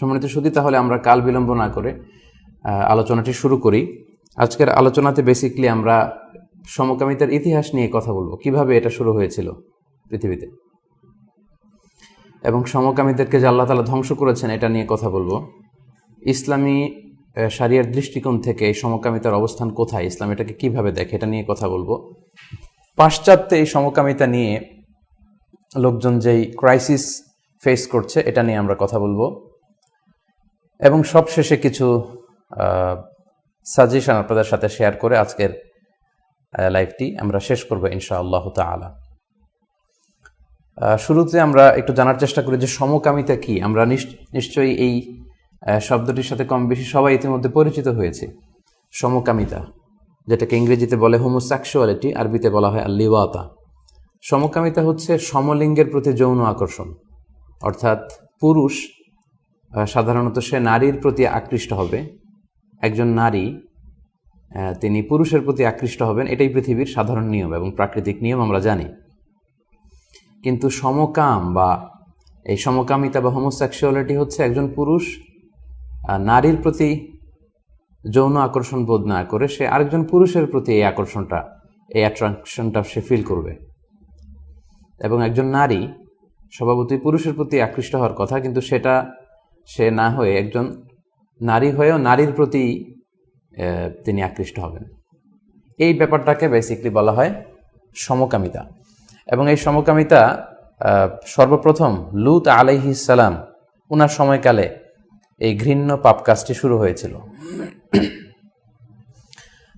সম্মানিত সুদী তাহলে আমরা কাল বিলম্ব না করে আলোচনাটি শুরু করি। আজকের আলোচনাতে বেসিকলি আমরা সমকামিতার ইতিহাস নিয়ে কথা বলব। কীভাবে এটা শুরু হয়েছিল পৃথিবীতে? এবং সমকামীদেরকে যে আল্লাহ তালা ধ্বংস করেছেন এটা নিয়ে কথা বলব। ইসলামী আহ, শারিয়ার দৃষ্টিকোণ থেকে এই সমকামিতার অবস্থান কোথায়? ইসলাম এটাকে কীভাবে দেখে এটা নিয়ে কথা বলব। পাশ্চাত্যে এই সমকামিতা নিয়ে লোকজন যেই ক্রাইসিস ফেস করছে এটা নিয়ে আমরা কথা বলব। এবং সবশেষে কিছু সাজেশন আপনাদের সাথে শেয়ার করে আজকের লাইভটি আমরা শেষ করব ইনশা আল্লাহ তালা শুরুতে আমরা একটু জানার চেষ্টা করি যে সমকামিতা কি? আমরা নিশ- নিশ্চয়ই এই শব্দটির সাথে কম বেশি সবাই ইতিমধ্যে পরিচিত হয়েছে। সমকামিতা, যেটাকে ইংরেজিতে বলে হোমোসেক্সুয়ালিটি আরবিতে বলা হয় আল্লিওয়াতা সমকামিতা হচ্ছে সমলিঙ্গের প্রতি যৌন আকর্ষণ। অর্থাৎ পুরুষ সাধারণত সে নারীর প্রতি আকৃষ্ট হবে। একজন নারী তিনি পুরুষের প্রতি আকৃষ্ট হবেন, এটাই পৃথিবীর সাধারণ নিয়ম এবং প্রাকৃতিক নিয়ম আমরা জানি। কিন্তু সমকাম বা এই সমকামিতা বা হোমোসেক্সুয়ালিটি হচ্ছে একজন পুরুষ নারীর প্রতি যৌন আকর্ষণ বোধ না করে সে আরেকজন পুরুষের প্রতি এই আকর্ষণটা, এই অ্যাট্রাকশনটা সে ফিল করবে। এবং একজন নারী, স্বভাবতই পুরুষের প্রতি আকৃষ্ট হওয়ার কথা, কিন্তু সেটা সে না হয়ে একজন নারী হয়েও নারীর প্রতি তিনি আকৃষ্ট হবেন। এই ব্যাপারটাকে বেসিকলি বলা হয় সমকামিতা। এবং এই সমকামিতা সর্বপ্রথম লুত আলাইহিসালাম ওনার সময়কালে এই ঘৃণ্য পাপ কাজটি শুরু হয়েছিল।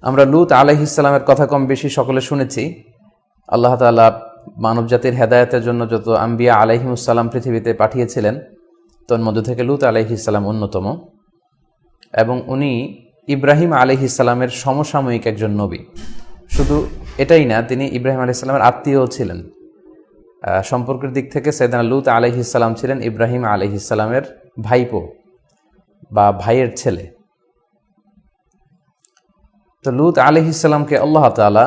আমরা লুত আলাইহিসালামের কথা কম বেশি সকলে শুনেছি। আল্লাহ তাআলা মানব জাতির হেদায়তের জন্য যত আম্বিয়া আলাইহিমুসাল্লাম পৃথিবীতে পাঠিয়েছিলেন তন্মধ্য থেকে লুত আলাইহিসাল্লাম অন্যতম এবং উনি ইব্রাহিম আলাইহিসাল্লামের সমসাময়িক একজন নবী। শুধু এটাই না, তিনি ইব্রাহিম আলাইহিসাল্লামের আত্মীয়ও ছিলেন। সম্পর্কের দিক থেকে সৈদানা লুত আলাইহিসাল্লাম ছিলেন ইব্রাহিম আলাইহিসাল্লামের ভাইপো বা ভাইয়ের ছেলে। তো লুত আলহিসাল্লামকে আল্লাহ তালা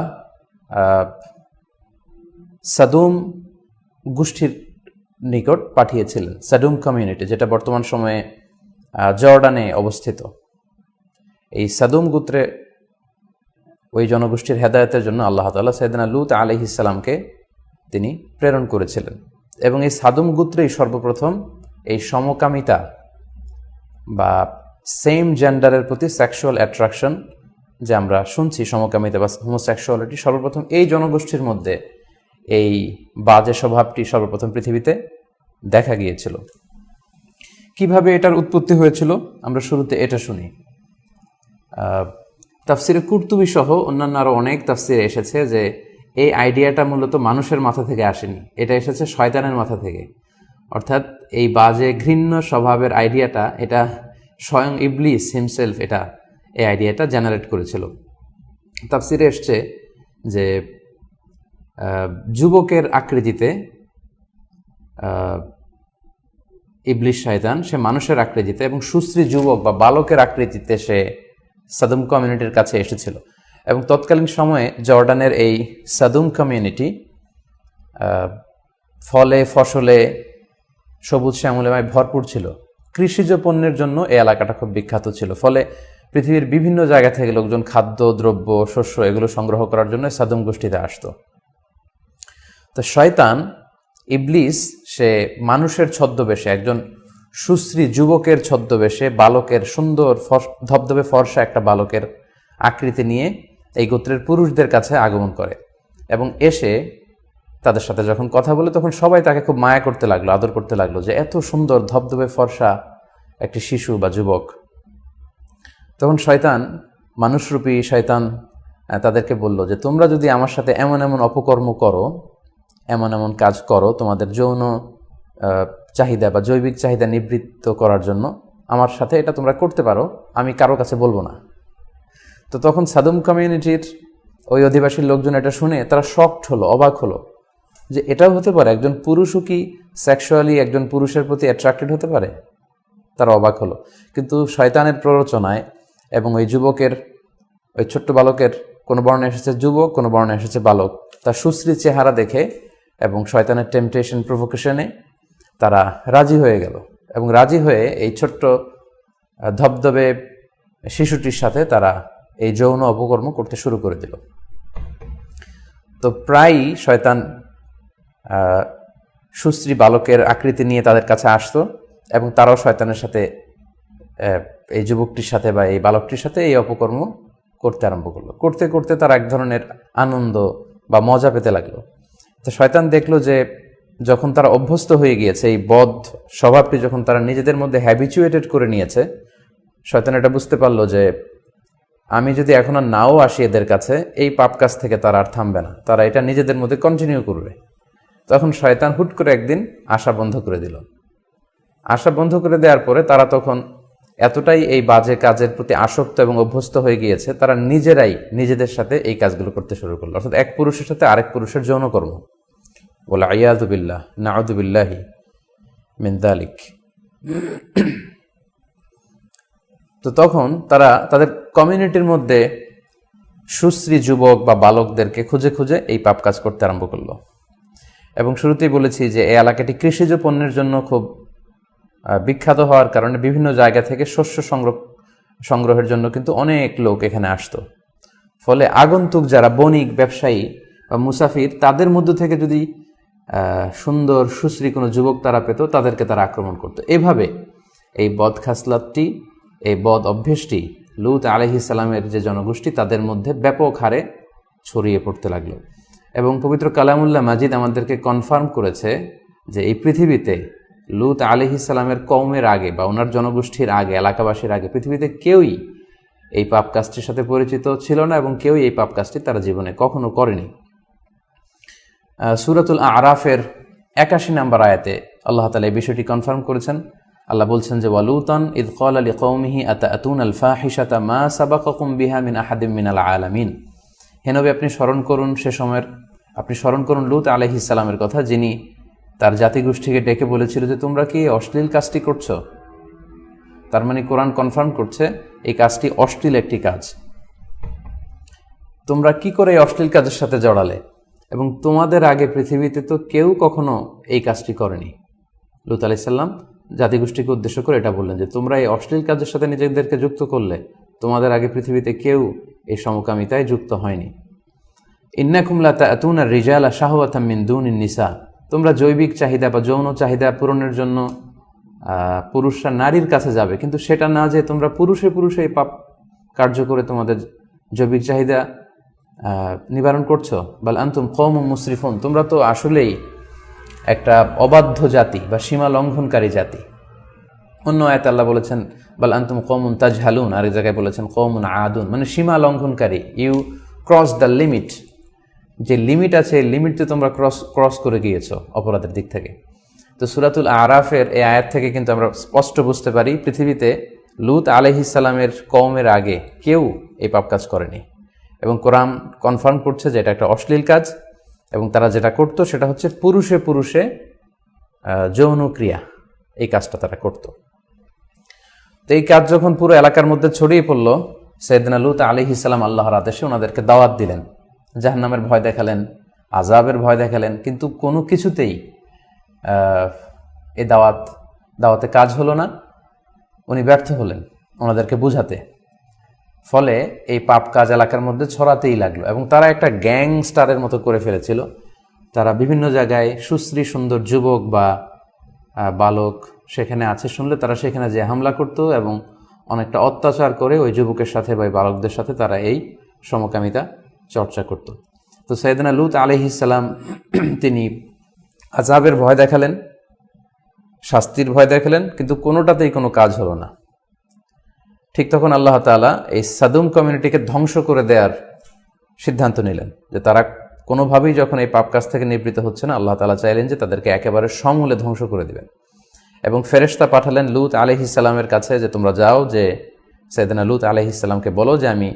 সাদুম গোষ্ঠীর নিকট পাঠিয়েছিলেন সাদুম কমিউনিটি যেটা বর্তমান সময়ে জর্ডানে অবস্থিত। এই সাদুম গোত্রে ওই জনগোষ্ঠীর হেদায়তের জন্য আল্লাহ তালা সৈয়দনা লুত আলহিসাল্লামকে তিনি প্রেরণ করেছিলেন। এবং এই সাদুম গোত্রেই সর্বপ্রথম এই সমকামিতা বা সেম জেন্ডারের প্রতি সেক্সুয়াল অ্যাট্রাকশন যে আমরা শুনছি সমকামিতা বা হোমোসেক্সুয়ালিটি সর্বপ্রথম এই জনগোষ্ঠীর মধ্যে এই বাজে স্বভাবটি সর্বপ্রথম পৃথিবীতে দেখা গিয়েছিল। কীভাবে এটার উৎপত্তি হয়েছিল? আমরা শুরুতে এটা শুনি। তাফসিরে কুর্তুবি সহ অন্যান্য আরও অনেক তাফসিরে এসেছে যে এই আইডিয়াটা মূলত মানুষের মাথা থেকে আসেনি। এটা এসেছে শয়তানের মাথা থেকে। অর্থাৎ এই বাজে ঘৃণ্য স্বভাবের আইডিয়াটা, এটা স্বয়ং ইবলিস হিমসেলফ এটা এই আইডিয়াটা জেনারেট করেছিল। তাফসিরে এসছে যে যুবকের আকৃতিতে ইবলিশ শয়তান, সে মানুষের আকৃতিতে এবং সুশ্রী যুবক বা বালকের আকৃতিতে সে সাদুম কমিউনিটির কাছে এসেছিল। এবং তৎকালীন সময়ে জর্ডানের এই সাদুম কমিউনিটি ফলে, ফসলে, সবুজ শ্যামলেমায় ভরপুর ছিল। কৃষিজ পণ্যের জন্য এই এলাকাটা খুব বিখ্যাত ছিল। ফলে পৃথিবীর বিভিন্ন জায়গা থেকে লোকজন খাদ্য, দ্রব্য, শস্য এগুলো সংগ্রহ করার জন্য সাদুম গোষ্ঠীতে আসতো। তো শয়তান, ইবলিস, সে মানুষের ছদ্মবেশে, একজন সুশ্রী যুবকের ছদ্মবেশে, বালকের সুন্দর ধবধবে ফর্সা একটা বালকের আকৃতি নিয়ে এই গোত্রের পুরুষদের কাছে আগমন করে এবং এসে তাদের সাথে যখন কথা বলে, তখন সবাই তাকে খুব মায়া করতে লাগল, আদর করতে লাগল যে এত সুন্দর ধবধবে ফর্সা একটি শিশু বা যুবক। তখন শয়তান, মানুষরূপী শয়তান তাদেরকে বলল যে, তোমরা যদি আমার সাথে এমন এমন অপকর্ম করো এমন এমন কাজ করো তোমাদের যৌন চাহিদা বা জৈবিক চাহিদা নিবৃত্ত করার জন্য। আমার সাথে এটা তোমরা করতে পারো, আমি কারও কাছে বলব না। তো তখন সাদুম কমিউনিটির ওই অধিবাসীর লোকজন এটা শুনে তারা শকড হলো, অবাক হলো যে এটাও হতে পারে, একজন পুরুষও কি সেক্সুয়ালি একজন পুরুষের প্রতি অ্যাট্রাক্টেড হতে পারে? তারা অবাক হলো। কিন্তু শয়তানের প্ররোচনায় এবং ওই যুবকের, ওই ছোট্ট বালকের, কোনো বর্ণে এসেছে যুবক, কোনো বর্ণে এসেছে বালক, তার সুশ্রী চেহারা দেখে এবং শয়তানের টেম্পটেশন প্রভোকেশনে তারা রাজি হয়ে গেল। এবং রাজি হয়ে এই ছোট্ট ধবধবে শিশুটির সাথে তারা এই যৌন অপকর্ম করতে শুরু করে দিল। তো প্রায়ই শয়তান সুশ্রী বালকের আকৃতি নিয়ে তাদের কাছে আসতো এবং তারাও শয়তানের সাথে এই যুবকটির সাথে বা এই বালকটির সাথে এই অপকর্ম করতে আরম্ভ করল। করতে করতে তারা এক ধরনের আনন্দ বা মজা পেতে লাগল। তো শয়তান দেখল যে যখন তারা অভ্যস্ত হয়ে গিয়েছে, এই বদ স্বভাবটি যখন তারা নিজেদের মধ্যে হ্যাবিচুয়েটেড করে নিয়েছে, শয়তান এটা বুঝতে পারল যে আমি যদি এখন আর নাও আসি এদের কাছে, এই পাপ কাজ থেকে তারা আর থামবে না। তারা এটা নিজেদের মধ্যে কন্টিনিউ করবে। তখন শয়তান হুট করে একদিন আশা বন্ধ করে দিল। আশা বন্ধ করে দেওয়ার পরে তারা তখন এতটাই এই বাজে কাজের প্রতি আসক্ত এবং অভ্যস্ত হয়ে গিয়েছে, তারা নিজেরাই নিজেদের সাথে এই কাজগুলো করতে শুরু করল। অর্থাৎ এক পুরুষের সাথে আরেক পুরুষের যৌনকর্ম। বলে আয়াদুবিল্লাহ নাউদুবিল্লাহি মিন্দালিক তো তখন তারা তাদের কমিউনিটির মধ্যে সুশ্রী যুবক বা বালকদেরকে খুঁজে খুঁজে এই পাপ কাজ করতে আরম্ভ করল। এবং শুরুতেই বলেছি যে, এই এলাকাটি কৃষিজ পণ্যের জন্য খুব বিখ্যাত হওয়ার কারণে বিভিন্ন জায়গা থেকে শস্য সংগ্রহ সংগ্রহের জন্য কিন্তু অনেক লোক এখানে আসতো। ফলে আগন্তুক যারা বণিক, ব্যবসায়ী বা মুসাফির, তাদের মধ্য থেকে যদি সুন্দর সুশ্রী কোনো যুবক তারা পেত, তাদেরকে তারা আক্রমণ করতো। এভাবে এই বদ খাসলাতটি, এই বদ অভ্যেসটি, লুত সালামের যে জনগোষ্ঠী, তাদের মধ্যে ব্যাপক হারে ছড়িয়ে পড়তে লাগল। এবং পবিত্র কালামুল্লাহ মাজিদ আমাদেরকে কনফার্ম করেছে যে এই পৃথিবীতে লুত আলহি সালামের কৌমের আগে বা ওনার জনগোষ্ঠীর আগে, এলাকাবাসীর আগে পৃথিবীতে কেউই এই পাপ কাজটির সাথে পরিচিত ছিল না এবং কেউই এই পাপ কাজটি তারা জীবনে কখনো করেনি। সুরাতুল আরাফের একাশি নাম্বার আয়াতে আল্লাহ তালা এই বিষয়টি কনফার্ম করেছেন। আল্লাহ বলছেন যে, ওয়ালুতন ইদ কল আলী কৌমিহি আতা আতুন আল ফাহিসাতা মা সাবাকুম বিহা মিন আহাদিম মিন আল আলামিন হেনবি আপনি স্মরণ করুন সে সময়ের, আপনি স্মরণ করুন লুত আলহি সালামের কথা যিনি তার জাতিগোষ্ঠীকে ডেকে বলেছিল যে, তোমরা কি অশ্লীল কাজটি করছ? তার মানে কোরআন কনফার্ম করছে, এই কাজটি অশ্লীল একটি কাজ। তোমরা কি করে এই অশ্লীল কাজের সাথে জড়ালে? এবং তোমাদের আগে পৃথিবীতে তো কেউ কখনো এই কাজটি করেনি। লুত আলাইসাল্লাম জাতিগোষ্ঠীকে উদ্দেশ্য করে এটা বললেন যে, তোমরা এই অশ্লীল কাজের সাথে নিজেদেরকে যুক্ত করলে, তোমাদের আগে পৃথিবীতে কেউ এই সমকামিতায় যুক্ত হয়নি। ইন্নাকুমলা তাতুনা রিজালা শাহওয়াতাম মিন দুন নিসা। তোমরা জৈবিক চাহিদা বা যৌন চাহিদা পূরণের জন্য পুরুষরা নারীর কাছে যাবে, কিন্তু সেটা না যে তোমরা পুরুষে পুরুষে এই পাপ কার্য করে তোমাদের জৈবিক চাহিদা নিবারণ করছ। বল আন্তুম কম মুসরিফুন। তোমরা তো আসলেই একটা অবাধ্য জাতি বা সীমা লঙ্ঘনকারী জাতি। অন্য আয়াত আল্লাহ বলেছেন, বল আন্তুম কমুন তাজ হালুন আরেক জায়গায় বলেছেন কমুন আদুন। মানে সীমা লঙ্ঘনকারী। You cross the limit. যে লিমিট আছে লিমিটতে তোমরা ক্রস ক্রস করে গিয়েছো অপরাধের দিক থেকে। তো সুরাতুল আরাফের এই আয়াত থেকে কিন্তু আমরা স্পষ্ট বুঝতে পারি, পৃথিবীতে লুত আলহিসাল্লামের কওমের আগে কেউ এই পাপ কাজ করেনি। এবং কোরআন কনফার্ম করছে যে এটা একটা অশ্লীল কাজ, এবং তারা যেটা করতো সেটা হচ্ছে পুরুষে পুরুষে যৌন ক্রিয়া এই কাজটা তারা করতো। তো এই কাজ যখন পুরো এলাকার মধ্যে ছড়িয়ে পড়ল সৈয়দিন লুত আলি ইসলাম আল্লাহর আদেশে ওনাদেরকে দাওয়াত দিলেন। জাহান্নামের ভয় দেখালেন আজাবের ভয় দেখালেন, কিন্তু কোনো কিছুতেই এ দাওয়াত, দাওয়াতে কাজ হলো না। উনি ব্যর্থ হলেন ওনাদেরকে বুঝাতে। ফলে এই পাপ কাজ এলাকার মধ্যে ছড়াতেই লাগল এবং তারা একটা গ্যাংস্টারের মতো করে ফেলেছিল। তারা বিভিন্ন জায়গায় সুশ্রী সুন্দর যুবক বা বালক সেখানে আছে শুনলে তারা সেখানে যে হামলা করতো এবং অনেকটা অত্যাচার করে ওই যুবকের সাথে বা বালকদের সাথে তারা এই সমকামিতা চর্চা করত। তো সৈয়দনা লুত আলহিসাল্লাম তিনি আজাবের ভয় দেখালেন, শাস্তির ভয় দেখালেন, কিন্তু কোনোটাতেই কোনো কাজ হলো না। ঠিক তখন আল্লাহ তালা এই সাদুম কমিউনিটিকে ধ্বংস করে দেওয়ার সিদ্ধান্ত নিলেন যে তারা কোনোভাবেই যখন এই পাপ কাজ থেকে নিবৃত হচ্ছে না, আল্লাহ তালা চাইলেন যে তাদেরকে একেবারে সমূলে ধ্বংস করে দিবেন। এবং ফেরেশতা পাঠালেন লুত আলহিসাল্লামের কাছে যে তোমরা যাও, যে সৈয়দনা লুত আলহিসাল্লামকে বলো যে আমি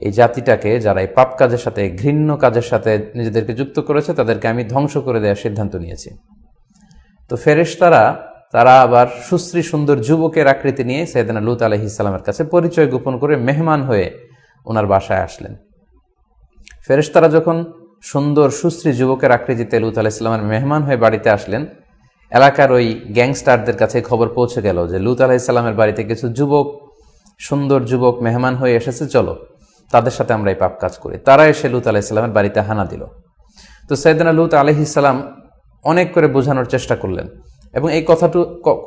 এই জাতিটাকে যারা এই পাপ কাজের সাথে, ঘৃণ্য কাজের সাথে নিজেদেরকে যুক্ত করেছে, তাদেরকে আমি ধ্বংস করে দেওয়ার সিদ্ধান্ত নিয়েছি। তো ফেরেশতারা, তারা আবার সুশ্রী সুন্দর যুবকের আকৃতি নিয়ে সৈয়দনা লুত আলহি ইসলামের কাছে পরিচয় গোপন করে মেহমান হয়ে ওনার বাসায় আসলেন। ফেরেশতারা যখন সুন্দর সুশ্রী যুবকের আকৃতিতে লুত আলাহ ইসলামের মেহমান হয়ে বাড়িতে আসলেন, এলাকার ওই গ্যাংস্টারদের কাছে খবর পৌঁছে গেল যে লুত আলাহিসাল্লামের বাড়িতে কিছু যুবক, সুন্দর যুবক মেহমান হয়ে এসেছে, চলো। তাদের সাথে আমরা এই পাপ কাজ করি। তারা এসে লুত আলাহিসাল্লামের বাড়িতে হানা দিল। তো সৈয়দনা লুত আলহিসাল্লাম অনেক করে বোঝানোর চেষ্টা করলেন এবং এই কথাটু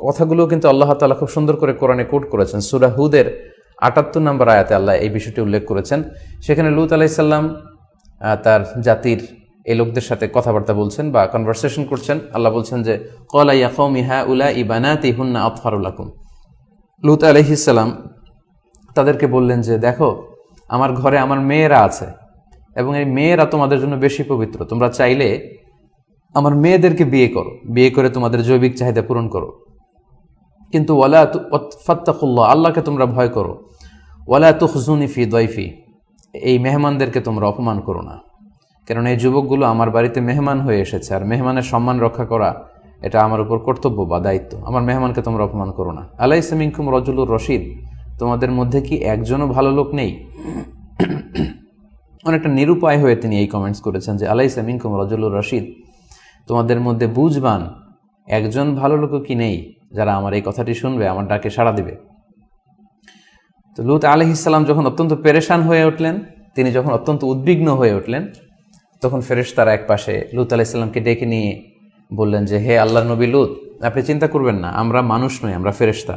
কথাগুলো কিন্তু আল্লাহ তাআলা খুব সুন্দর করে কোরআনে কোট করেছেন। সুরা হুদের আটাত্তর নম্বর আয়াতে আল্লাহ এই বিষয়টি উল্লেখ করেছেন। সেখানে লুত আলাইসাল্লাম তার জাতির এই লোকদের সাথে কথাবার্তা বলছেন বা কনভারসেশন করছেন। আল্লাহ বলছেন যে কলা ইয়াকম ইহা উলা ইবানাতি হুন্না আতফারুলাকুম লুত আলহিসাল্লাম তাদেরকে বললেন যে, দেখো আমার ঘরে আমার মেয়েরা আছে, এবং এই মেয়েরা তোমাদের জন্য বেশি পবিত্র। তোমরা চাইলে আমার মেয়েদেরকে বিয়ে করো। বিয়ে করে তোমাদের জৈবিক চাহিদা পূরণ করো। কিন্তু ওয়ালা ফাত্তাকুল্লাহ, আল্লাহকে তোমরা ভয় করো। ওয়ালা তুখজুনি ফি দয়ফি, এই মেহমানদেরকে তোমরা অপমান করো না। কারণ এই যুবকগুলো আমার বাড়িতে মেহমান হয়ে এসেছে, আর মেহমানের সম্মান রক্ষা করা এটা আমার উপর কর্তব্য বা দায়িত্ব। আমার মেহমানকে তোমরা অপমান করো না। আলাই সামিনকুম রজুলুর রশিদ তোমাদের মধ্যে কি একজনও ভালো লোক নেই? অনেকটা নিরুপায় হয়ে তিনি এই কমেন্টস করেছেন যে আলাই সামিনকুম রজুলুর রশিদ। তোমাদের মধ্যে বুঝবান একজন ভালো লোকও কি নেই যারা আমার এই কথাটি শুনবে, আমার ডাকে সাড়া দিবে? তো লুত আলহিসাল্লাম যখন অত্যন্ত পেরেশান হয়ে উঠলেন, তিনি যখন অত্যন্ত উদ্বিগ্ন হয়ে উঠলেন, তখন ফেরেশতারা এক পাশে লুত আলাইসাল্লামকে ডেকে নিয়ে বললেন যে, হে আল্লাহ নবী লুত, আপনি চিন্তা করবেন না, আমরা মানুষ নই, আমরা ফেরেশতা।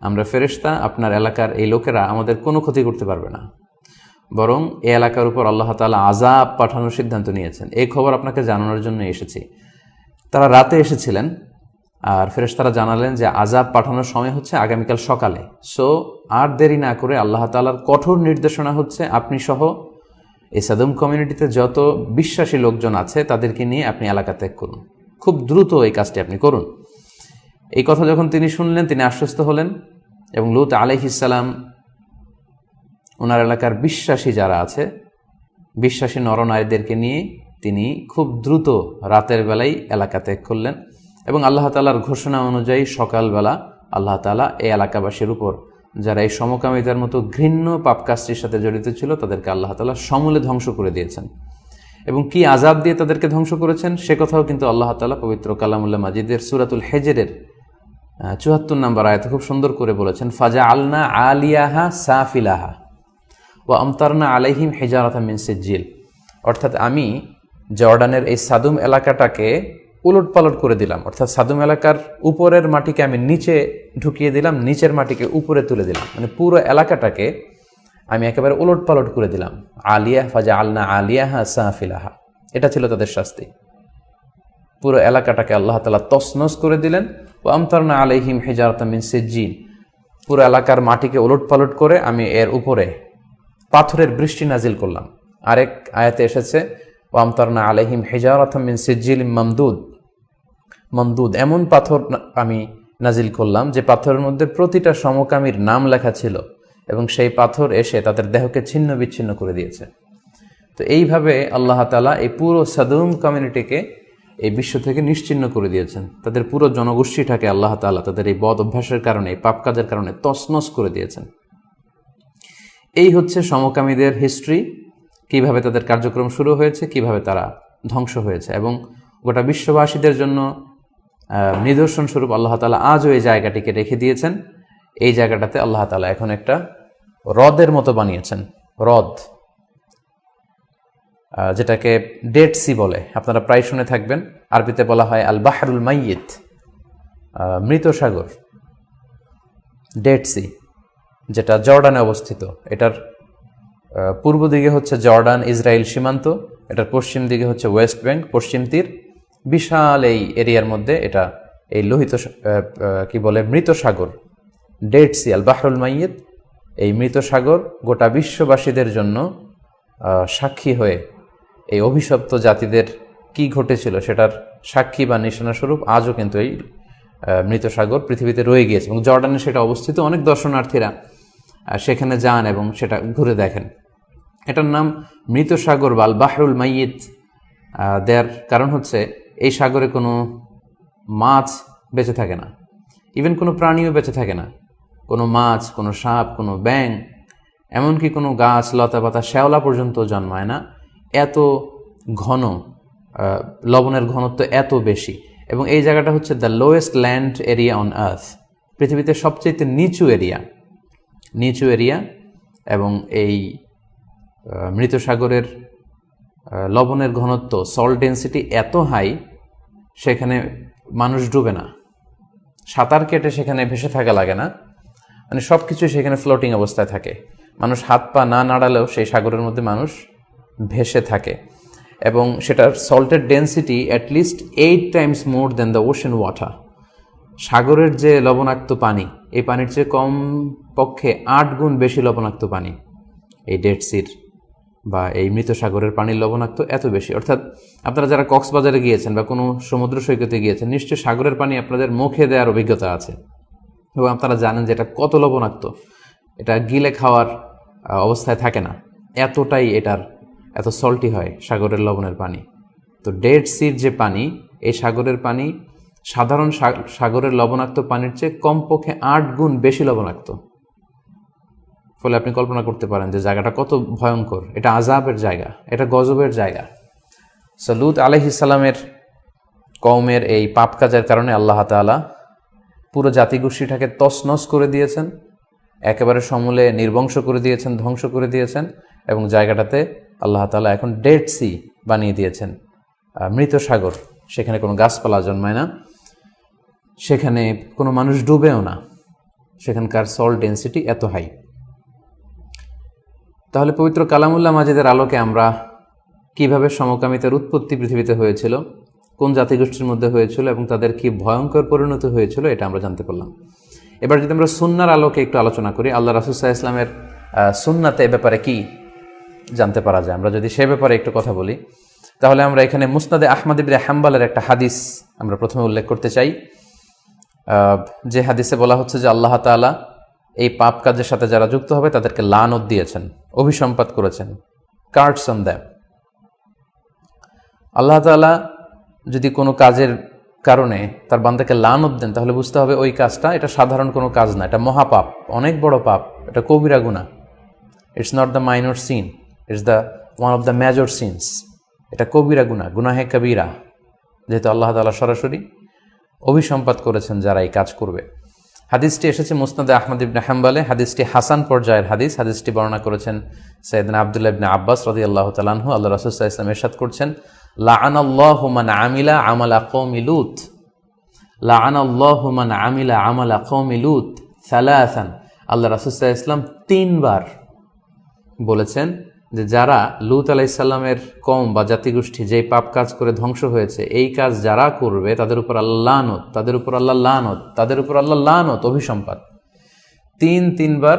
আমরা ফেরেশতা, আপনার এলাকার এই লোকেরা আমাদের কোনো ক্ষতি করতে পারবে না। বরং এ এলাকার উপর আল্লাহ তালা আজাব পাঠানোর সিদ্ধান্ত নিয়েছেন। এই খবর আপনাকে জানানোর জন্য এসেছি। তারা রাতে এসেছিলেন আর ফেরেশতারা জানালেন যে আজাব পাঠানোর সময় হচ্ছে আগামীকাল সকালে। সো, আর দেরি না করে আল্লাহ তাআলার কঠোর নির্দেশনা হচ্ছে আপনি সহ এই সাদম কমিউনিটিতে যত বিশ্বাসী লোকজন আছে তাদেরকে নিয়ে আপনি এলাকা ত্যাগ করুন। খুব দ্রুত এই কাজটি আপনি করুন। এই কথা যখন তিনি শুনলেন, তিনি আশ্বস্ত হলেন। এবং লুত আলাইহিসাল্লাম ওনার এলাকার বিশ্বাসী যারা আছে, বিশ্বাসী নরনারীদেরকে নিয়ে তিনি খুব দ্রুত রাতের বেলায় এলাকা ত্যাগ করলেন এবং আল্লাহ তালার ঘোষণা অনুযায়ী সকালবেলা আল্লাহ তালা এই এলাকাবাসীর উপর, যারা এই সমকামিতার মতো ঘৃণ্য পাপ কাজটির সাথে জড়িত ছিল, তাদেরকে আল্লাহ তালা সমূলে ধ্বংস করে দিয়েছেন। এবং কি আজাব দিয়ে তাদেরকে ধ্বংস করেছেন, সে কথাও কিন্তু আল্লাহ তালা পবিত্র কালামুল্লাহ মাজিদের সুরাতুল হেজেরের চুয়াত্তর নম্বর আয়তে খুব সুন্দর করে বলেছেন ফাজা আলনা আলিয়াহা সাফিলাহা ও আমতারনা আলাইহিম হেজারাথা মিন সিজ্জিল। অর্থাৎ আমি জর্ডানের এই সাদুম এলাকাটাকে উলট পালট করে দিলাম। অর্থাৎ সাদুম এলাকার উপরের মাটিকে আমি নিচে ঢুকিয়ে দিলাম, নিচের মাটিকে উপরে তুলে দিলাম। মানে পুরো এলাকাটাকে আমি একেবারে উলট পালট করে দিলাম। আলিয়া ফাজা আলনা আলিয়াহা সাফিলাহা। এটা ছিল তাদের শাস্তি। পুরো এলাকাটাকে আল্লাহ তালা তসনস করে দিলেন। ও আমতারনা আলাইহিম হেজারতা মিন সিজ্জিন। পুরো এলাকার মাটিকে ওলট পালট করে আমি এর উপরে পাথরের বৃষ্টি নাজিল করলাম। আরেক আয়াতে এসেছে ও আমতারনা আলাইহিম হেজারতা মিন সিজ্জিল মামদুদ। মমদুদ এমন পাথর আমি নাজিল করলাম যে পাথরের মধ্যে প্রতিটা সমকামীর নাম লেখা ছিল এবং সেই পাথর এসে তাদের দেহকে ছিন্ন বিচ্ছিন্ন করে দিয়েছে। তো এইভাবে আল্লাহ তালা এই পুরো সাদুম কমিউনিটিকে এই বিশ্ব থেকে নিশ্চিন্ন করে দিয়েছেন। তাদের পুরো জনগোষ্ঠীটাকে আল্লাহ তালা তাদের এই বদ অভ্যাসের কারণে, এই পাপ কাজের কারণে তছনছ করে দিয়েছেন। এই হচ্ছে সমকামীদের হিস্ট্রি কীভাবে তাদের কার্যক্রম শুরু হয়েছে, কীভাবে তারা ধ্বংস হয়েছে এবং গোটা বিশ্ববাসীদের জন্য নিদর্শন স্বরূপ আল্লাহ তালা আজও এই জায়গাটিকে রেখে দিয়েছেন। এই জায়গাটাতে আল্লাহ তালা এখন একটা হ্রদের মতো বানিয়েছেন। হ্রদ। যেটাকে ডেড সি বলে। আপনারা প্রায় শুনে থাকবেন। আরবিতে বলা হয় আল বাহরুল মাইয়িত মৃত সাগর। ডেড সি যেটা জর্ডানে অবস্থিত। এটার পূর্ব দিকে হচ্ছে জর্ডান ইসরায়েল সীমান্ত। এটার পশ্চিম দিকে হচ্ছে ওয়েস্ট ব্যাংক পশ্চিম তীর। বিশাল এই এরিয়ার মধ্যে এটা এই লোহিত কি বলে, মৃত সাগর। ডেড সি আল বাহরুল মাইয়িত, এই মৃত সাগর গোটা বিশ্ববাসীদের জন্য সাক্ষী হয়ে এই অভিশপ্ত জাতিদের কি ঘটেছিল সেটার সাক্ষী বা নিশানা স্বরূপ আজও কিন্তু এই মৃত সাগর পৃথিবীতে রয়ে গিয়েছে এবং জর্ডানে সেটা অবস্থিত। অনেক দর্শনার্থীরা সেখানে যান এবং সেটা ঘুরে দেখেন। এটার নাম মৃত সাগর বা বাহরুল মাইয়িত। দেয়ার কারণ হচ্ছে এই সাগরে কোনো মাছ বেঁচে থাকে না। ইভেন কোনো প্রাণীও বেঁচে থাকে না। কোনো মাছ, কোনো সাপ, কোনো ব্যাং এমনকি কোনো গাছ, লতা পাতা, শ্যাওলা পর্যন্ত জন্মায় না। এত ঘন লবণের ঘনত্ব এত বেশি। এবং এই জায়গাটা হচ্ছে the lowest land area on earth পৃথিবীতে সবচেয়ে নিচু এরিয়া নিচু এরিয়া এবং এই মৃত সাগরের লবণের ঘনত্ব সল্ট ডেন্সিটি এত হাই সেখানে মানুষ ডুবে না। সাঁতার কেটে সেখানে ভেসে থাকা লাগে না। মানে সব কিছু সেখানে ফ্লোটিং অবস্থায় থাকে। মানুষ হাত পা না নাড়ালেও সেই সাগরের মধ্যে মানুষ ভেসে থাকে। এবং সেটার সল্টের density at least eight times more than the ocean water সাগরের যে লবণাক্ত পানি, এই পানির চেয়ে কম পক্ষে আট গুণ বেশি লবণাক্ত পানি। এই ডেড সির বা এই মৃত সাগরের পানির লবণাক্ত এত বেশি। অর্থাৎ আপনারা যারা কক্সবাজারে গিয়েছেন বা কোনো সমুদ্র সৈকতে গিয়েছেন, নিশ্চয়ই সাগরের পানি আপনাদের মুখে দেওয়ার অভিজ্ঞতা আছে। এবং আপনারা জানেন যে এটা কত লবণাক্ত। এটা গিলে খাওয়ার অবস্থায় থাকে না। এতটাই এটার এত সল্টি হয় সাগরের লবণের পানি। তো ডেড সির যে পানি, এই সাগরের পানি সাধারণ সাগরের লবণাক্ত পানির চেয়ে কমপক্ষে আট গুণ বেশি লবণাক্ত। ফলে আপনি কল্পনা করতে পারেন যে জায়গাটা কত ভয়ঙ্কর। এটা আজাবের জায়গা, এটা গজবের জায়গা। সলুদ আলহিসাল্লামের কওমের এই পাপ কাজের কারণে আল্লাহ তাআলা পুরো জাতিগোষ্ঠীটাকে তছনছ করে দিয়েছেন, একেবারে সমূলে নির্বংশ করে দিয়েছেন, ধ্বংস করে দিয়েছেন এবং জায়গাটাতে আল্লাহ তাআলা এখন ডেড সি বানিয়ে দিয়েছেন। মৃত সাগর, সেখানে কোনো গাছপালা জন্মায় না। সেখানে কোনো মানুষ ডুবেও না। সেখানকার সল্ট ডেন্সিটি এত হাই তাহলে পবিত্র কালামুল্লাহ মাজিদের আলোকে আমরা কীভাবে সমকামিতার উৎপত্তি পৃথিবীতে হয়েছিল, কোন জাতিগোষ্ঠীর মধ্যে হয়েছিল এবং তাদের কি ভয়ঙ্কর পরিণতি হয়েছিল, এটা আমরা জানতে পারলাম। এবার যদি আমরা সুন্নার আলোকে একটু আলোচনা করি, আল্লাহ রাসুসাহ ইসলামের সুন্নাতে ব্যাপারে কি জানতে পারা যায়। আমরা যদি সে ব্যাপারে একটু কথা বলি, তাহলে আমরা এখানে মুসনাদে আহমদ ইবনে হাম্বালের একটা হাদিস আমরা প্রথমে উল্লেখ করতে চাই। যে হাদিসে বলা হচ্ছে যে আল্লাহ তাআলা এই পাপ কাজের সাথে যারা যুক্ত হবে, তাদেরকে লানত দিয়েছেন, অভিসম্পাত করেছেন। কার্ডস অন দ্যাম আল্লাহ তাআলা যদি কোনো কাজের কারণে তার বান্দাকে লানত দেন, তাহলে বুঝতে হবে ওই কাজটা, এটা সাধারণ কোনো কাজ না, এটা মহাপাপ, অনেক বড় পাপ, এটা কবিরা গুণা it's not the minor sin it's the one of the major sins এটা কবিরা গুণা গুনাহে কবিরা। যেহেতু আল্লাহ তাআলা সরাসরি অভিসম্পাত করেছেন যারা এই কাজ করবে। হাদিসটি এসেছে মুসনাদে আহমদ ইবনে হাম্বালে। হাদিসটি হাসান পর্যায়ের হাদিস। হাদিসটি বর্ণনা করেছেন সৈয়দনা আবদুল্লাহ ইবনে আব্বাস রদি আল্লাহ তালানহু আল্লাহ রাসুল্লাহ ইসলাম এরশাদ করছেন লাআন আল্লাহ মান আমিলা আমালা আল্লাহ মান আমিলা আমালা কৌমি লুত। সালাসান। আল্লাহ রাসুল্লাহ ইসলাম তিনবার বলেছেন যে যারা লুত আলাইসাল্লামের কম বা জাতিগোষ্ঠী যেই পাপ কাজ করে ধ্বংস হয়েছে, এই কাজ যারা করবে তাদের উপর আল্লাহ লানত, তাদের উপর আল্লাহ লানত, তাদের উপর আল্লাহ লানত অভিসম্পাদ তিন, তিনবার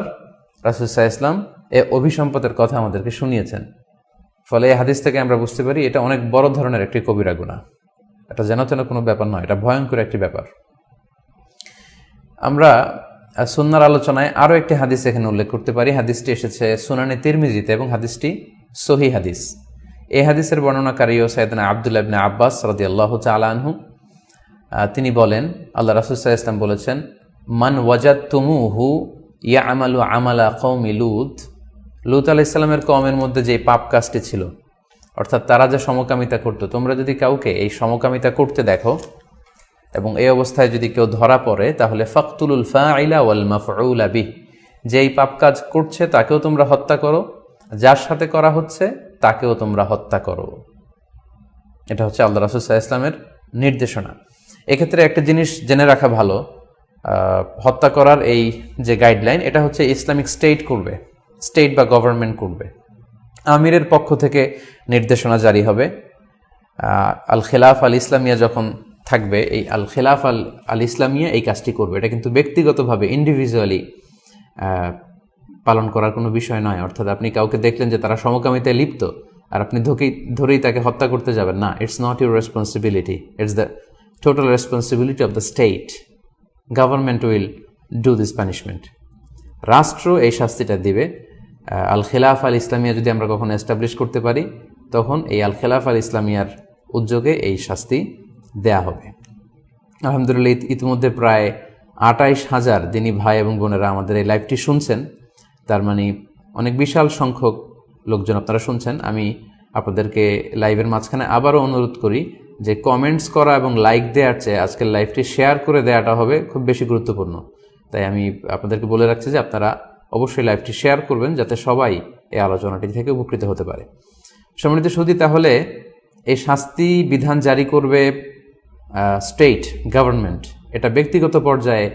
রাসুসাহ ইসলাম এ অভিসম্পদের কথা আমাদেরকে শুনিয়েছেন। ফলে এই হাদিস থেকে আমরা বুঝতে পারি, এটা অনেক বড় ধরনের একটি কবিরা গুণা এটা যেন তেন কোনো ব্যাপার নয়, এটা ভয়ঙ্কর একটি ব্যাপার। আমরা সুন্নার আলোচনায় আরও একটি হাদিস এখানে উল্লেখ করতে পারি। হাদিসটি এসেছে সুনানে তিরমিজিতে এবং হাদিসটি সহি হাদিস। এই হাদিসের বর্ণনাকারী ও সৈয়দনা আবদুল্লাহ ইবনে আব্বাস রদি আল্লাহ আনহু তিনি বলেন, আল্লাহ রাসুসাহ ইসলাম বলেছেন, মান ওয়াজাদ তুমু হু ইয়া আমালু আমালা কৌমি লুত লুত আলাহ ইসলামের কমের মধ্যে যে পাপ কাজটি ছিল, অর্থাৎ তারা যে সমকামিতা করতো, তোমরা যদি কাউকে এই সমকামিতা করতে দেখো এবং এই অবস্থায় যদি কেউ ধরা পড়ে, তাহলে ফাকতুলুল ফাইলা ওয়াল মাফউলা বিহ। যেই পাপ কাজ করছে, তাকেও তোমরা হত্যা করো। যার সাথে করা হচ্ছে, তাকেও তোমরা হত্যা করো। এটা হচ্ছে আল্লাহ রাসুসাহ ইসলামের নির্দেশনা। এক্ষেত্রে একটা জিনিস জেনে রাখা ভালো হত্যা করার এই যে গাইডলাইন এটা হচ্ছে ইসলামিক স্টেট করবে স্টেট বা গভর্নমেন্ট করবে। আমিরের পক্ষ থেকে নির্দেশনা জারি হবে। আল খেলাফ আল ইসলামিয়া যখন থাকবে এই আল খেলাফ আল আল ইসলামিয়া এই কাজটি করবে। এটা কিন্তু ব্যক্তিগতভাবে ইন্ডিভিজুয়ালি পালন করার কোনো বিষয় নয়। অর্থাৎ আপনি কাউকে দেখলেন যে তারা সমকামিতায় লিপ্ত, আর আপনি ধরেই ধরেই তাকে হত্যা করতে যাবেন। না it's not your responsibility it's the total responsibility of the state government will do this punishment রাষ্ট্র এই শাস্তিটা দিবে। আল খেলাফ আল ইসলামিয়া যদি আমরা কখনো এস্টাবলিশ করতে পারি, তখন এই আল খেলাফ আল ইসলামিয়ার উদ্যোগে এই শাস্তি দেয়া হবে। আলহামদুলিল্লাহ, ইত- ইতিমধ্যে প্রায় আটাইশ হাজার দিনী ভাই এবং বোনেরা আমাদের এই লাইভটি শুনছেন। তার মানে অনেক বিশাল সংখ্যক লোকজন আপনারা শুনছেন। আমি আপনাদেরকে লাইভের মাঝখানে আবারও অনুরোধ করি যে কমেন্টস করা এবং লাইক দেওয়ার চেয়ে আজকের লাইভটি শেয়ার করে দেওয়াটা হবে খুব বেশি গুরুত্বপূর্ণ। তাই আমি আপনাদেরকে বলে রাখছি যে আপনারা অবশ্যই লাইভটি শেয়ার করবেন যাতে সবাই এই আলোচনাটি থেকে উপকৃত হতে পারে। সম্মানিত সৌদি তাহলে এই শাস্তি বিধান জারি করবে স্টেট গভর্নমেন্ট এটা ব্যক্তিগত পর্যায়ে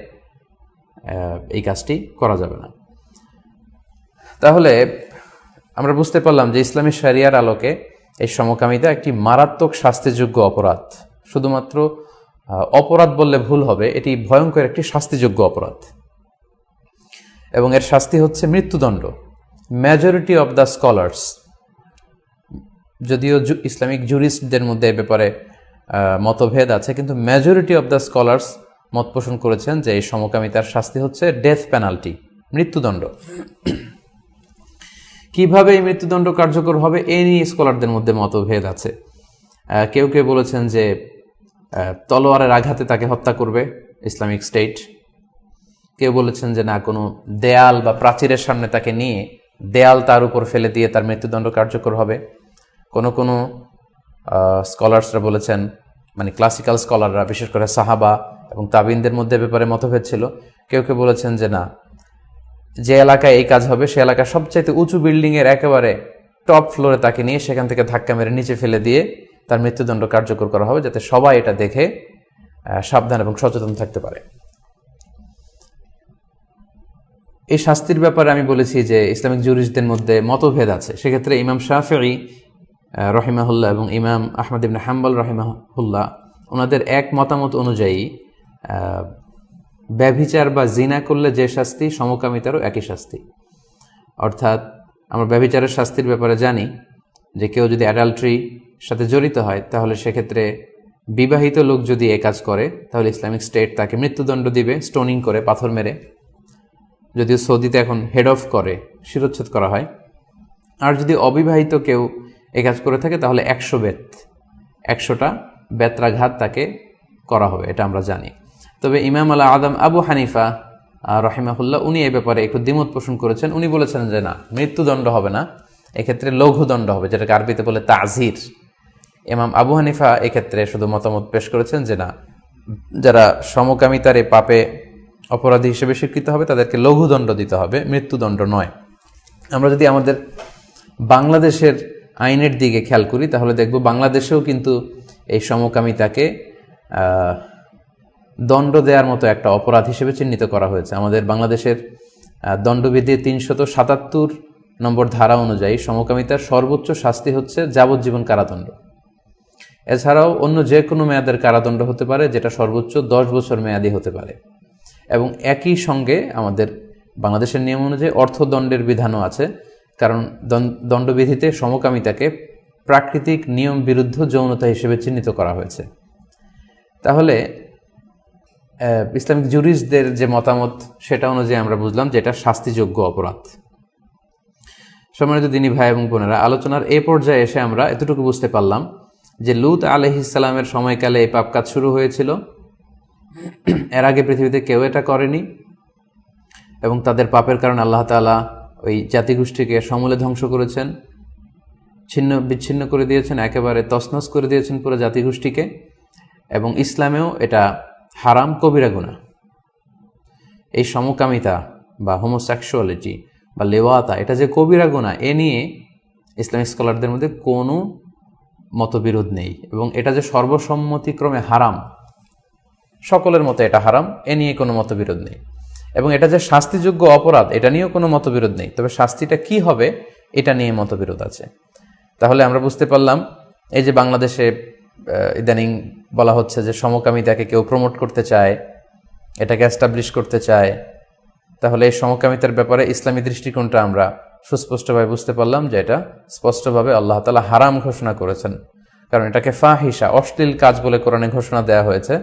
এই কাজটি করা যাবে না। তাহলে আমরা বুঝতে পারলাম যে ইসলামী শরিয়ার আলোকে এই সমকামিতা একটি মারাত্মক শাস্তিযোগ্য অপরাধ। শুধুমাত্র অপরাধ বললে ভুল হবে, এটি ভয়ঙ্কর একটি শাস্তিযোগ্য অপরাধ। এবং এর শাস্তি হচ্ছে মৃত্যুদণ্ড। মেজরিটি অফ দ্য স্কলার্স যদিও ইসলামিক জুরিস্টদের মধ্যে এ ব্যাপারে মতভেদ আছে, কিন্তু মেজরিটি অফ দ্য স্কলার্স মত পোষণ করেছেন যে এই সমকামিতার শাস্তি হচ্ছে ডেথ পেনাল্টি মৃত্যুদণ্ড। কীভাবে এই মৃত্যুদণ্ড কার্যকর হবে, এ নিয়ে স্কলারদের মধ্যে মতভেদ আছে। কেউ কেউ বলেছেন যে তলোয়ারের আঘাতে তাকে হত্যা করবে ইসলামিক স্টেট। কেউ বলেছেন যে, না, কোনো দেয়াল বা প্রাচীরের সামনে তাকে নিয়ে দেয়াল তার উপর ফেলে দিয়ে তার মৃত্যুদণ্ড কার্যকর হবে। কোনো কোনো স্কলার্সরা বলেছেন মানে ক্লাসিক্যাল স্কলাররা বিশেষ করে সাহাবা এবং তাবিনদের মধ্যে ব্যাপারে মতভেদ ছিল। কেউ কেউ বলেছেন যে না, যে এলাকায় এই কাজ হবে, সে এলাকার সবচাইতে উঁচু বিল্ডিংয়ের একেবারে টপ ফ্লোরে তাকে নিয়ে সেখান থেকে ধাক্কা মেরে নিচে ফেলে দিয়ে তার মৃত্যুদণ্ড কার্যকর করা হবে যাতে সবাই এটা দেখে সাবধান এবং সচেতন থাকতে পারে। এই শাস্তির ব্যাপারে আমি বলেছি যে ইসলামিক জুরিসদের মধ্যে মতভেদ আছে। সেক্ষেত্রে ইমাম শাফি রহিমাহুল্লাহ এবং ইমাম আহমদ ইবনে হাম্বল রহিমাহুল্লাহ, ওনাদের এক মতামত অনুযায়ী ব্যভিচার বা জিনা করলে যে শাস্তি, সমকামিতারও একই শাস্তি। অর্থাৎ আমরা ব্যভিচারের শাস্তির ব্যাপারে জানি যে কেউ যদি অ্যাডাল্ট্রি সাথে জড়িত হয়, তাহলে সেক্ষেত্রে বিবাহিত লোক যদি এ কাজ করে, তাহলে ইসলামিক স্টেট তাকে মৃত্যুদণ্ড দিবে, স্টোনিং করে, পাথর মেরে। যদিও সৌদিতে এখন হেড অফ করে, শিরোচ্ছেদ করা হয়। আর যদি অবিবাহিত কেউ এ কাজ করে থাকে, তাহলে একশো বেত। একশোটা বেত্রাঘাত তাকে করা হবে, এটা আমরা জানি। তবে ইমাম আলা আদম আবু হানিফা রহিমাহুল্লাহ, উনি এই ব্যাপারে একটু দ্বিমত পোষণ করেছেন। উনি বলেছেন যে, না, মৃত্যুদণ্ড হবে না, এক্ষেত্রে লঘুদণ্ড হবে। যেটাকে আরবিতে বলে তাজির। ইমাম আবু হানিফা এক্ষেত্রে শুধু মতামত পেশ করেছেন যে, না, যারা সমকামিতার এই পাপে অপরাধী হিসেবে স্বীকৃত হবে, তাদেরকে লঘুদণ্ড দিতে হবে, মৃত্যুদণ্ড নয়। আমরা যদি আমাদের বাংলাদেশের আইনের দিকে খেয়াল করি তাহলে দেখব বাংলাদেশেও কিন্তু এই সমকামিতাকে দণ্ড দেওয়ার মতো একটা অপরাধ হিসেবে চিহ্নিত করা হয়েছে। আমাদের বাংলাদেশের আহ, দণ্ডবিধির তিনশত সাতাত্তর নম্বর ধারা অনুযায়ী সমকামিতার সর্বোচ্চ শাস্তি হচ্ছে যাবজ্জীবন কারাদণ্ড। এছাড়াও অন্য যে কোনো মেয়াদের কারাদণ্ড হতে পারে যেটা সর্বোচ্চ দশ বছর মেয়াদি হতে পারে। এবং একই সঙ্গে আমাদের বাংলাদেশের নিয়ম অনুযায়ী অর্থদণ্ডের বিধানও আছে। কারণ দণ্ডবিধিতে সমকামিতাকে প্রাকৃতিক নিয়ম বিরুদ্ধ যৌনতা হিসেবে চিহ্নিত করা হয়েছে। তাহলে ইসলামিক জুরিসদের যে মতামত সেটা অনুযায়ী আমরা বুঝলাম যে এটা শাস্তিযোগ্য অপরাধ। সম্মানিত দিনী ভাই এবং বোনেরা, আলোচনার এ পর্যায়ে এসে আমরা এতটুকু বুঝতে পারলাম যে লুত আলহিসাল্লামের সময়কালে এই পাপ কাজ শুরু হয়েছিল। এর আগে পৃথিবীতে কেউ এটা করেনি এবং তাদের পাপের কারণে আল্লাহ তাআলা ওই জাতিগোষ্ঠীকে সমূলে ধ্বংস করেছেন, ছিন্ন, বিচ্ছিন্ন করে দিয়েছেন, একেবারে তছনছ করে দিয়েছেন পুরো জাতিগোষ্ঠীকে, এবং ইসলামেও এটা হারাম কবিরা গুনাহ এই সমকামিতা বা হোমোসেক্সুয়ালিটি বা লেওয়াতা, এটা যে কবিরা গুনাহ এ নিয়ে ইসলামিক স্কলারদের মধ্যে কোনো মতবিরোধ নেই, এবং এটা যে সর্বসম্মতিক্রমে হারাম, সকলের মতে এটা হারাম, এ নিয়ে কোনো মতবিরোধ নেই। এবং এটা যে শাস্তিযোগ্য অপরাধ, এটা নিয়েও কোনো মতবিরোধ নেই। তবে শাস্তিটা কি হবে, এটা নিয়ে মতবিরোধ আছে। তাহলে আমরা বুঝতে পারলাম, এই যে বাংলাদেশে ইদানিং বলা হচ্ছে যে সমকামিতাকে কেউ প্রমোট করতে চায়, এটাকে অ্যাস্টাবলিশ করতে চায়। তাহলে এই সমকামিতার ব্যাপারে ইসলামী দৃষ্টিকোণটা আমরা সুস্পষ্টভাবে বুঝতে পারলাম যে এটা স্পষ্টভাবে আল্লাহ তালা হারাম ঘোষণা করেছেন। কারণ এটাকে ফাহিসা অশ্লীল কাজ বলে কোরআনে ঘোষণা দেওয়া হয়েছে।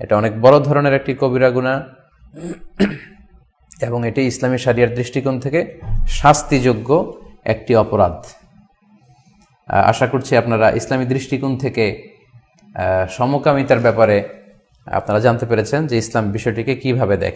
এটা অনেক বড় ধরনের একটি কবিরা গুণা এবং এটি ইসলামী সারিয়ার দৃষ্টিকোণ থেকে শাস্তিযোগ্য একটি অপরাধ। আশা করছি আপনারা ইসলামী দৃষ্টিকোণ থেকে সমকামিতার ব্যাপারে আপনারা জানতে পেরেছেন যে ইসলাম বিষয়টিকে কীভাবে দেখে।